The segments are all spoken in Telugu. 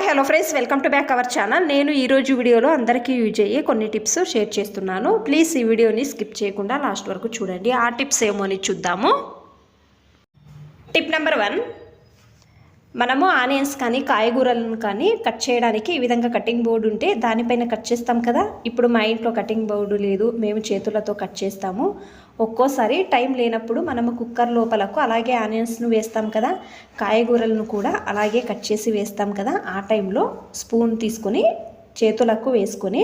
Hi hello friends welcome to back our channel. నేను ఈరోజు వీడియోలో అందరికీ యూజ్ అయ్యే కొన్ని టిప్స్ షేర్ చేస్తున్నాను. ప్లీజ్ ఈ వీడియోని స్కిప్ చేయకుండా లాస్ట్ వరకు చూడండి. ఆ టిప్స్ ఏమో అని చూద్దాము. Tip number one. మనము ఆనియన్స్ కానీ కాయగూరలను కానీ కట్ చేయడానికి ఈ విధంగా కటింగ్ బోర్డు ఉంటే దానిపైన కట్ చేస్తాం కదా. ఇప్పుడు మా ఇంట్లో కటింగ్ బోర్డు లేదు మేము చేతులతో కట్ చేస్తాము. ఒక్కోసారి టైం లేనప్పుడు మనము కుక్కర్ లోపలకు అలాగే ఆనియన్స్ను వేస్తాం కదా కాయగూరలను కూడా అలాగే కట్ చేసి వేస్తాం కదా ఆ టైంలో స్పూన్ తీసుకొని చేతులకు వేసుకొని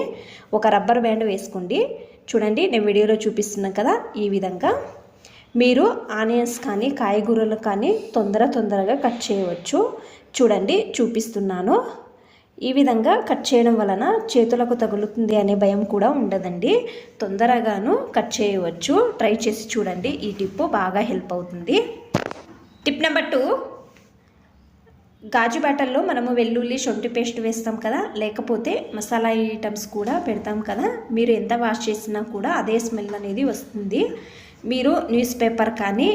ఒక రబ్బర్ బ్యాండ్ వేసుకోండి. చూడండి నేను వీడియోలో చూపిస్తున్నాను కదా ఈ విధంగా. మీరు ఆనియన్స్ కానీ కాయగూరలు కానీ తొందర తొందరగా కట్ చేయవచ్చు. చూడండి చూపిస్తున్నాను. ఈ విధంగా కట్ చేయడం వలన చేతులకు తగులుతుంది అనే భయం కూడా ఉండదండి. తొందరగాను కట్ చేయవచ్చు. ట్రై చేసి చూడండి. ఈ టిప్ బాగా హెల్ప్ అవుతుంది. Tip number two. గాజు బాటల్లో మనము వెల్లుల్లి శొంఠి పేస్ట్ వేస్తాం కదా. లేకపోతే మసాలా ఐటమ్స్ కూడా పెడతాం కదా. మీరు ఎంత వాష్ చేసినా కూడా అదే స్మెల్ అనేది వస్తుంది. మీరు న్యూస్ పేపర్ కానీ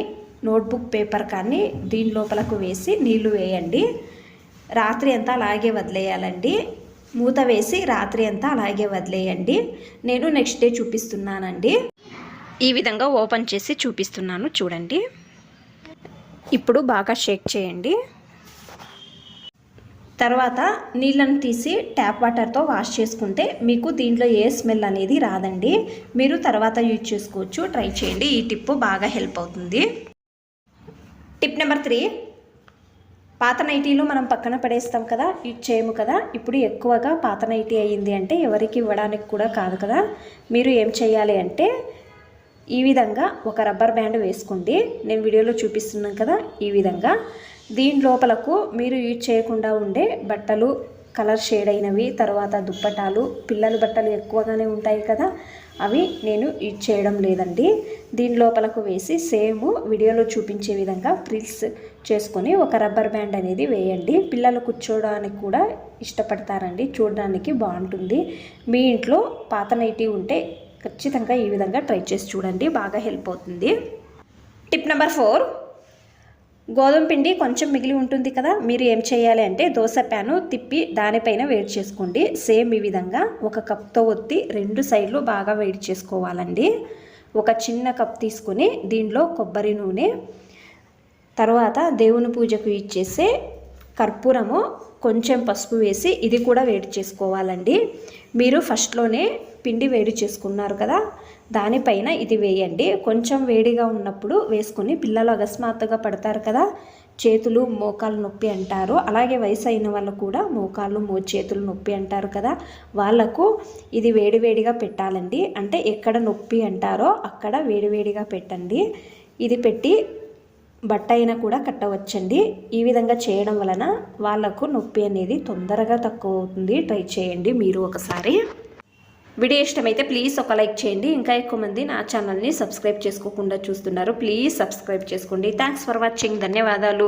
నోట్బుక్ పేపర్ కానీ దీని లోపలకు వేసి నీళ్ళు వేయండి. రాత్రి అంతా అలాగే వదిలేయాలండి. మూత వేసి రాత్రి అంతా అలాగే వదిలేయండి. నేను నెక్స్ట్ డే చూపిస్తున్నానండి. ఈ విధంగా ఓపెన్ చేసి చూపిస్తున్నాను చూడండి. ఇప్పుడు బాగా షేక్ చేయండి. తర్వాత నీళ్ళను తీసి ట్యాప్ వాటర్తో వాష్ చేసుకుంటే మీకు దీంట్లో ఏ స్మెల్ అనేది రాదండి. మీరు తర్వాత యూజ్ చేసుకోవచ్చు. ట్రై చేయండి. ఈ టిప్ బాగా హెల్ప్ అవుతుంది. Tip number three. పాత నైటీలు మనం పక్కన పడేస్తాం కదా యూజ్ చేయము కదా ఇప్పుడు ఎక్కువగా పాత నైటీ అయ్యింది అంటే ఎవరికి ఇవ్వడానికి కూడా కాదు కదా. మీరు ఏం చేయాలి అంటే ఈ విధంగా ఒక రబ్బర్ బ్యాండ్ వేసుకోండి. నేను వీడియోలో చూపిస్తున్నాను కదా ఈ విధంగా. దీని లోపలకు మీరు యూజ్ చేయకుండా ఉండే బట్టలు కలర్ షేడ్ అయినవి తర్వాత దుప్పటాలు పిల్లల బట్టలు ఎక్కువగానే ఉంటాయి కదా అవి నేను యూజ్ చేయడం లేదండి. దీని లోపలకు వేసి సేమ్ వీడియోలో చూపించే విధంగా ఫ్రిల్స్ చేసుకొని ఒక రబ్బర్ బ్యాండ్ అనేది వేయండి. పిల్లలు కూర్చోవడానికి కూడా ఇష్టపడతారండి చూడడానికి బాగుంటుంది. మీ ఇంట్లో పాత నైటీ ఉంటే ఖచ్చితంగా ఈ విధంగా ట్రై చేసి చూడండి బాగా హెల్ప్ అవుతుంది. Tip number four. గోధుమ పిండి కొంచెం మిగిలి ఉంటుంది కదా మీరు ఏం చేయాలి అంటే దోశ ప్యాను తిప్పి దానిపైన వేడి చేసుకోండి. సేమ్ ఈ విధంగా ఒక కప్తో ఒత్తి రెండు సైడ్లు బాగా వేడి చేసుకోవాలండి. ఒక చిన్న కప్ తీసుకొని దీనిలో కొబ్బరి నూనె తర్వాత దేవుని పూజకు ఇచ్చేసే కర్పూరము కొంచెం పసుపు వేసి ఇది కూడా వేడి చేసుకోవాలండి. మీరు ఫస్ట్లోనే పిండి వేడి చేసుకున్నారు కదా దానిపైన ఇది వేయండి. కొంచెం వేడిగా ఉన్నప్పుడు వేసుకుని పిల్లలు అకస్మాత్తుగా పడతారు కదా చేతులు మోకాలు నొప్పి అంటారు. అలాగే వయసు అయిన వాళ్ళు కూడా మోకాళ్ళు మో చేతులు నొప్పి అంటారు కదా వాళ్ళకు ఇది వేడివేడిగా పెట్టాలండి. అంటే ఎక్కడ నొప్పి అంటారో అక్కడ వేడివేడిగా పెట్టండి. ఇది పెట్టి బట్ట అయినా కూడా కట్టవచ్చండి. ఈ విధంగా చేయడం వలన వాళ్ళకు నొప్పి అనేది తొందరగా తక్కువ అవుతుంది ట్రై చేయండి మీరు ఒకసారి. వీడియో ఇష్టమైతే ప్లీజ్ ఒక లైక్ చేయండి. ఇంకా ఎక్కువ మంది నా ఛానల్ని సబ్స్క్రైబ్ చేసుకోకుండా చూస్తున్నారు. ప్లీజ్ సబ్స్క్రైబ్ చేసుకోండి. Thanks for watching. ధన్యవాదాలు.